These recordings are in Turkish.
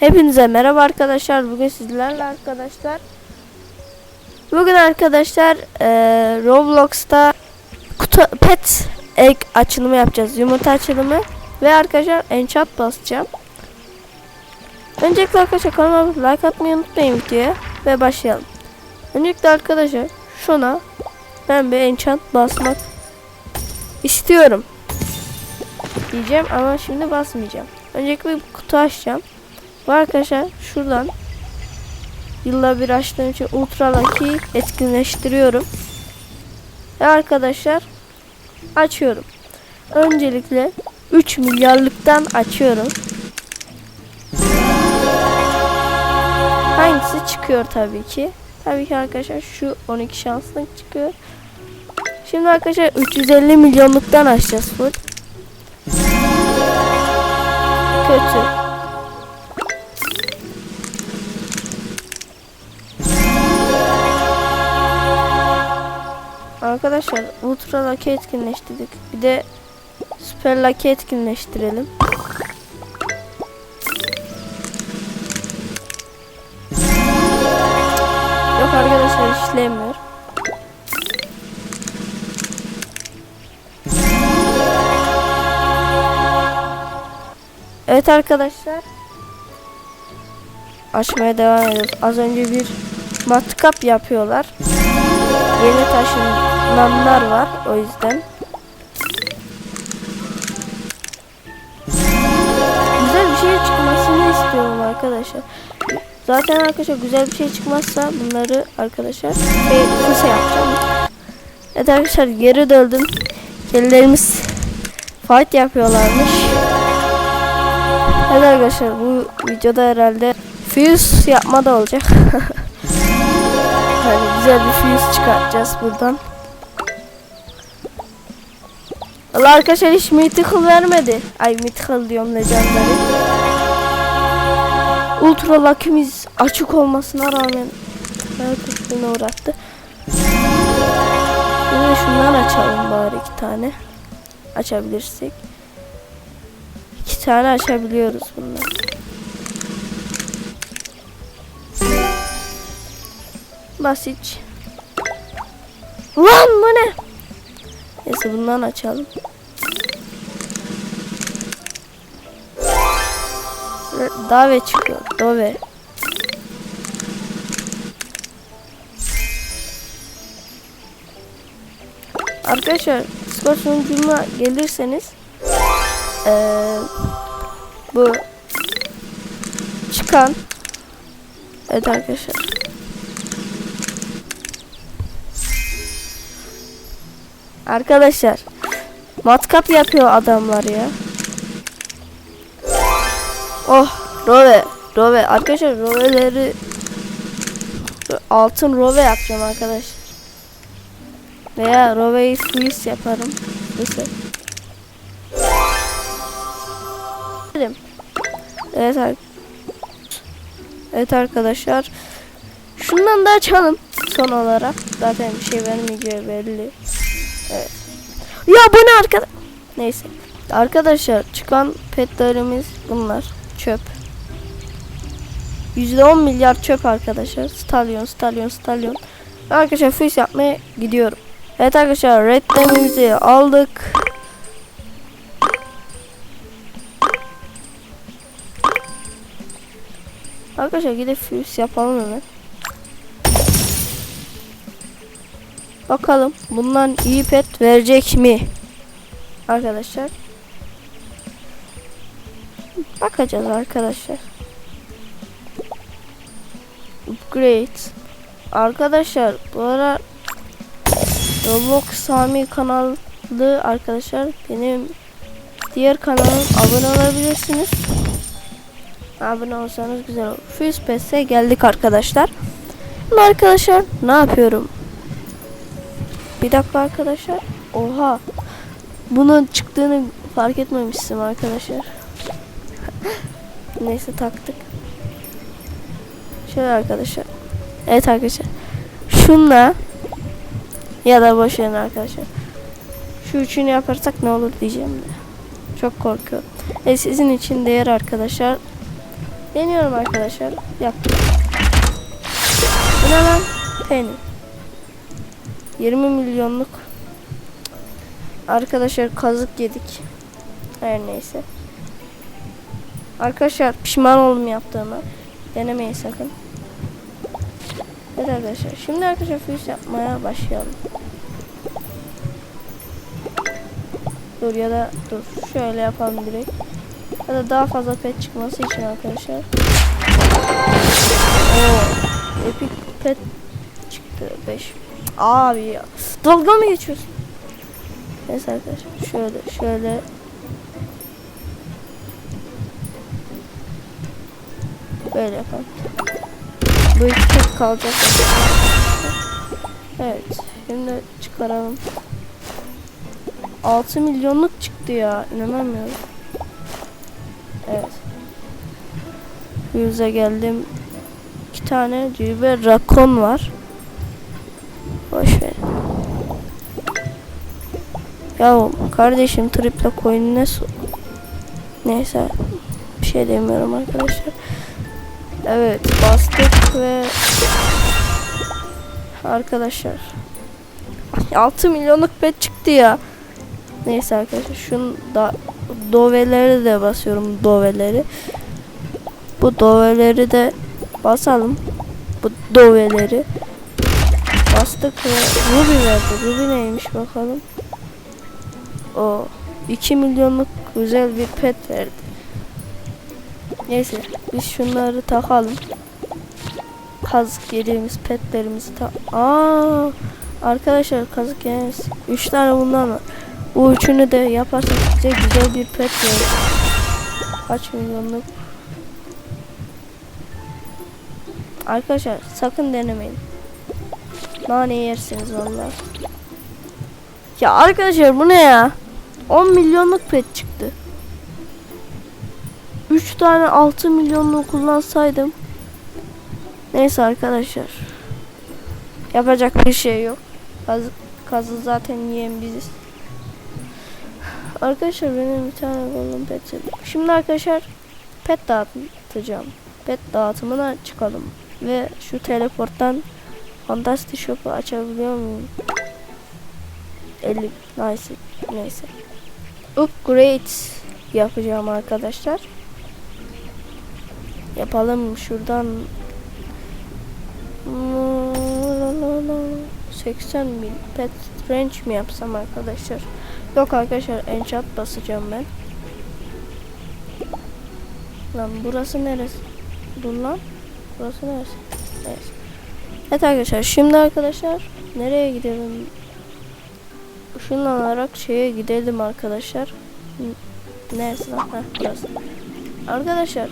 Hepinize merhaba arkadaşlar. Bugün sizlerle arkadaşlar. Bugün arkadaşlar eee, Roblox'ta kutu pet egg açılımı yapacağız. Yumurta açılımı ve arkadaşlar enchant basacağım. Öncelikle arkadaşlar kanalıma like atmayı unutmayın videoya ve başlayalım. Öncelikle arkadaşlar şuna ben bir enchant basmak istiyorum. Diyeceğim ama şimdi basmayacağım. Öncelikle bir kutu açacağım. Bu arkadaşlar şuradan yılda bir açtığım için Ultra Lucky etkinleştiriyorum. Ve arkadaşlar açıyorum. Öncelikle 3 milyarlıktan açıyorum. Hangisi çıkıyor tabii ki. Tabii ki arkadaşlar şu 12 şanslık çıkıyor. Şimdi arkadaşlar 350 milyonluktan açacağız full. Kötü. Arkadaşlar Ultra Lucky etkinleştirdik. Bir de Süper Lucky etkinleştirelim. Yok arkadaşlar işlemiyor. Evet arkadaşlar. Açmaya devam ediyoruz. Az önce bir matkap yapıyorlar. Yeni taşınanlar var o yüzden. Güzel bir şey çıkmasını istiyorum arkadaşlar. Zaten arkadaşlar güzel bir şey çıkmazsa bunları arkadaşlar şey, kısa yapacağım. Evet arkadaşlar geri döndüm. Kedilerimiz fight yapıyorlarmış. Evet arkadaşlar bu videoda herhalde fuse yapma da olacak. Hani güzel bir fuse çıkartacağız buradan. Allah arkadaşlar hiç mythical vermedi. Ay mythical diyorum legendary. Ultra Lucky'miz açık olmasına rağmen herkesine uğrattı. Yine şundan açalım bari iki tane. Açabilirsek. İki tane açabiliyoruz bundan. Basit. Lan bu ne? Neyse bundan açalım. Dave çıkıyor. Dove. Arkadaşlar skor sunucuma gelirseniz eee, bu çıkan evet arkadaşlar Arkadaşlar matkap yapıyor adamlar ya. Oh rove rove arkadaşlar roveleri altın rove yapacağım arkadaşlar. Veya roveyi freeze yaparım. Neyse. Evet ar- Evet arkadaşlar. Şundan da açalım son olarak. Zaten bir şey vermeyeceği belli. Ya bu ne arkada? Neyse. Arkadaşlar çıkan petlerimiz bunlar. Çöp. %10 milyar çöp arkadaşlar. Stallion, stallion. Ve Arkadaşlar freeze yapmaya gidiyorum. Evet arkadaşlar red demimizi aldık. Arkadaşlar gidip freeze yapalım hemen. Bakalım bundan iyi pet verecek mi? Arkadaşlar. Bakacağız arkadaşlar. Upgrade. Arkadaşlar bu ara Roblox Sami kanalı arkadaşlar benim diğer kanalım abone olabilirsiniz. Abone olsanız güzel olur. Fuse Pest'e geldik arkadaşlar. Arkadaşlar ne yapıyorum? Bir dakika arkadaşlar. Oha. Bunun çıktığını fark etmemiştim arkadaşlar. Neyse taktık. Şöyle arkadaşlar. Evet arkadaşlar. Şunla ya da boş verin arkadaşlar. Şu üçünü yaparsak ne olur diyeceğim de. Çok korkuyorum. E sizin için değer arkadaşlar. Deniyorum arkadaşlar. Yaptım. Bu ne. 20 milyonluk. Arkadaşlar kazık yedik. Her neyse. Arkadaşlar pişman oldum yaptığıma. Denemeyin sakın. Evet arkadaşlar. Şimdi arkadaşlar füze yapmaya başlayalım. Dur ya da dur. Şöyle yapalım direkt. Ya da daha fazla pet çıkması için arkadaşlar. Oo, epic pet çıktı 5. Abi ya. Dalga mı geçiyorsun? Neyse arkadaşlar. Şöyle şöyle. Böyle yapalım. Bu iki tek kalacak. Evet. Şimdi çıkaralım. 6 milyonluk çıktı ya. İnanamıyorum. Evet. Yüze geldim. İki tane cilve rakon var. Ya kardeşim triple coin ne su? Neyse. Bir şey demiyorum arkadaşlar. Evet bastık ve arkadaşlar 6 milyonluk pet çıktı ya. Neyse arkadaşlar şunu da doveleri de basıyorum doveleri. Bu doveleri de basalım. Bu doveleri bastık ve Ruby verdi. Ruby neymiş bakalım. O 2 milyonluk güzel bir pet verdi. Neyse biz şunları takalım. Kazık yediğimiz petlerimizi ta Aa, arkadaşlar kazık yediğimiz 3 tane bundan var. Bu üçünü de yaparsak bize güzel bir pet verir. Kaç milyonluk? Arkadaşlar sakın denemeyin. Nane yersiniz vallahi. Ya arkadaşlar bu ne ya? 10 milyonluk pet çıktı. 3 tane 6 milyonluğu kullansaydım. Neyse arkadaşlar. Yapacak bir şey yok. Kazı, kazı zaten yiyen biziz. Arkadaşlar benim bir tane golden pet setim. Şimdi arkadaşlar pet dağıtacağım. Pet dağıtımına çıkalım. Ve şu teleporttan Fantastic Shop'u açabiliyor muyum? 50 nice. Neyse. Upgrade yapacağım arkadaşlar. Yapalım şuradan 80 bin pet range mi yapsam arkadaşlar? Yok arkadaşlar enchant basacağım ben. Lan burası neresi? Dur lan. Burası neresi? Evet. Evet arkadaşlar şimdi arkadaşlar nereye gidelim? Işınlanarak şeye gidelim arkadaşlar. Neresi lan? Heh. Arkadaşlar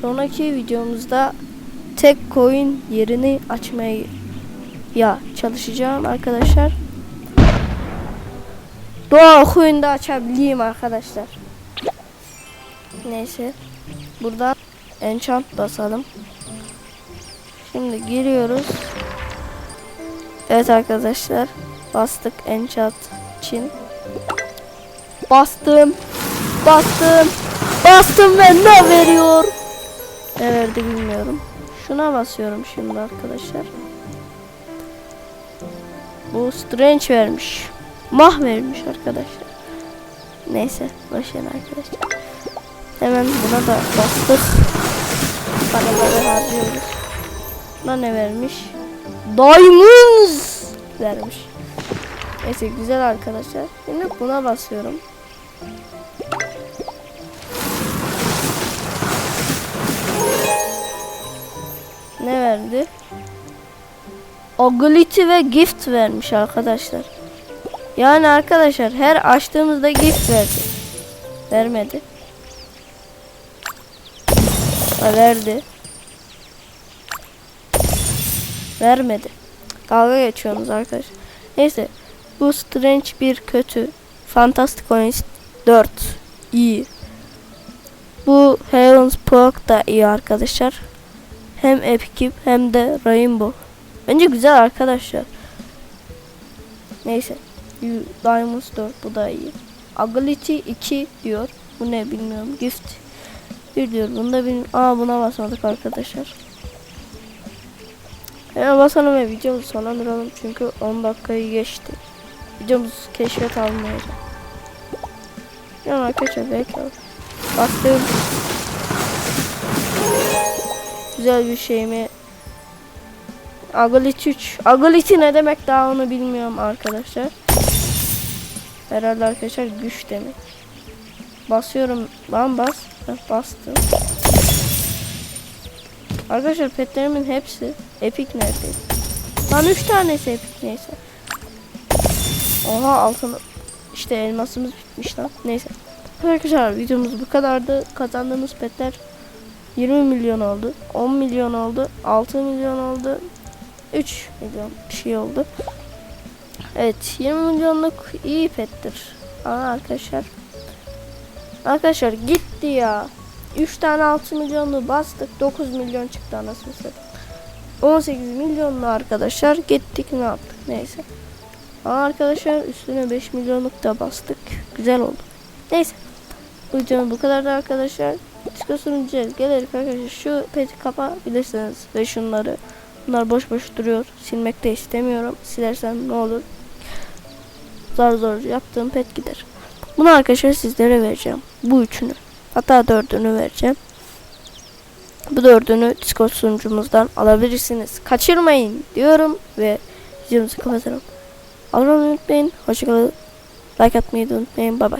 sonraki videomuzda tek coin yerini açmaya ya çalışacağım arkadaşlar. Doğa oyunda açabileyim arkadaşlar. Neyse. Burada enchant basalım. Şimdi giriyoruz. Evet arkadaşlar. Bastık enchant için. Bastım. Bastım. Bastım ve ne veriyor? Ne verdi bilmiyorum. Şuna basıyorum şimdi arkadaşlar. Bu strange vermiş. Mah vermiş arkadaşlar. Neyse başlayalım arkadaşlar. Hemen buna da bastık. Paraları harcıyoruz. Buna ne vermiş? Diamonds vermiş. Neyse güzel arkadaşlar. Şimdi buna basıyorum. Ne verdi? Ability ve gift vermiş arkadaşlar. Yani arkadaşlar her açtığımızda gift verdi. Vermedi. Ha, verdi. Vermedi. Dalga geçiyorsunuz arkadaşlar. Neyse. Bu Strange bir kötü. Fantastic Coins 4 iyi. Bu Heaven's Park da iyi arkadaşlar. Hem Epic hem de Rainbow. Bence güzel arkadaşlar. Neyse. Diamonds 4 bu da iyi. Ability 2 diyor. Bu ne bilmiyorum. Gift. Bir diyor. Bunda bir... Aa buna basmadık arkadaşlar. Hemen basalım ve videomuzu sonlandıralım. Çünkü 10 dakikayı geçti. Videomuz keşfet almayacak. Yani arkadaşlar belki al. Bastım. Güzel bir şey mi? Agolit 3. Agolit'i ne demek daha onu bilmiyorum arkadaşlar. Herhalde arkadaşlar güç demek. Basıyorum. Lan bas. Bastım. Arkadaşlar petlerimin hepsi epik neredeydi? Lan 3 tanesi epik neyse. Oha altın işte elmasımız bitmiş lan. Neyse. Arkadaşlar videomuz bu kadardı. Kazandığımız petler 20 milyon oldu. 10 milyon oldu. 6 milyon oldu. 3 milyon bir şey oldu. Evet 20 milyonluk iyi pettir. Aa arkadaşlar. Arkadaşlar gitti ya. 3 tane 6 milyonlu bastık. 9 milyon çıktı anasını satayım. 18 milyonlu arkadaşlar gittik ne yaptık neyse. Ama arkadaşlar üstüne 5 milyonluk da bastık. Güzel oldu. Neyse. Bu videonun bu kadar da arkadaşlar. Disco sunucuya gelerek arkadaşlar şu peti kapabilirsiniz ve şunları. Bunlar boş boş duruyor. Silmek de istemiyorum. Silersem ne olur. Zar zor yaptığım pet gider. Bunu arkadaşlar sizlere vereceğim. Bu üçünü. Hatta dördünü vereceğim. Bu dördünü Discord sunucumuzdan alabilirsiniz. Kaçırmayın diyorum ve videomuzu kapatalım. Abone olmayı unutmayın. Hoşçakalın. Like atmayı unutmayın. Bay bay.